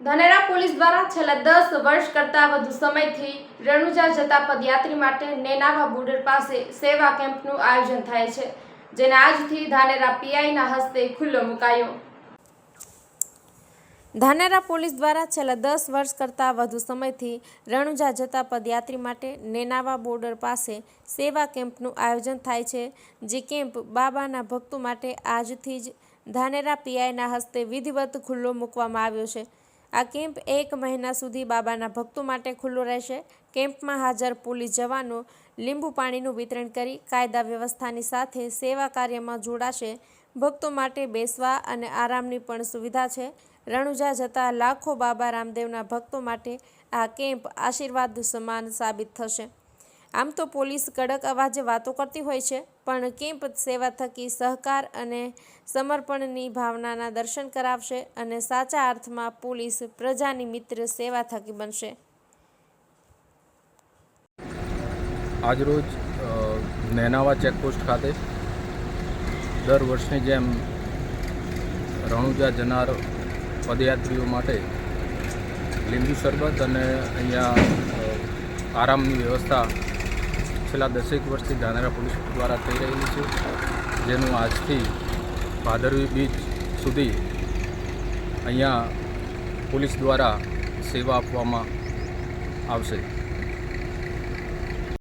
Dhanera police દ્વારા છેલ્લા દસ વર્ષ કરતાં વધુ સમયથી રણુજા જતા પદયાત્રી માટે નેનાવા બોર્ડર પાસે સેવા કેમ્પનું આયોજન થાય છે, જેને આજથી ધાનેરા પીઆઈના હસ્તે ખુલ્લો મુકાયો. ધાનેરા પોલીસ દ્વારા છેલ્લા દસ વર્ષ કરતાં વધુ સમયથી રણુજા જતા પદયાત્રી માટે નેનાવા બોર્ડર પાસે સેવા કેમ્પનું આયોજન થાય છે, જે કેમ્પ બાબાના ભક્તો માટે આજથી જ ધાનેરા પીઆઈના હસ્તે વિધિવત ખુલ્લો મૂકવામાં આવ્યો છે. આ કેમ્પ એક મહિના સુધી બાબાના ભક્તો માટે ખુલ્લો રહેશે. કેમ્પમાં હાજર પોલીસ જવાનો લીંબુ પાણીનું વિતરણ કરી કાયદા વ્યવસ્થાની સાથે સેવા કાર્યમાં જોડાશે. ભક્તો માટે બેસવા અને આરામની પણ સુવિધા છે. રણુજા જતા લાખો બાબા રામદેવના ભક્તો માટે આ કેમ્પ આશીર્વાદ સમાન સાબિત થશે. આમ તો પોલીસ કડક અવાજે વાતો કરતી હોય છે, પણ કેમ્પ સેવા થકી સહકાર અને સમર્પણની ભાવનાના દર્શન કરાવશે અને સાચા અર્થમાં પોલીસ પ્રજાની મિત્ર સેવા થકી બનશે. આજરોજ નેનાવા ચેકપોસ્ટ ખાતે દર વર્ષની જેમ રણુજા જનાર પદયાત્રીઓ માટે લીંબુ શરબત અને અહીંયા આરામની વ્યવસ્થા છેલ્લા દસેક વર્ષથી ધાનેરા પોલીસ દ્વારા થઈ રહેલી છે, જેનું આજથી ભાદરવી બીચ સુધી અહીંયા પોલીસ દ્વારા સેવા આપવામાં આવશે.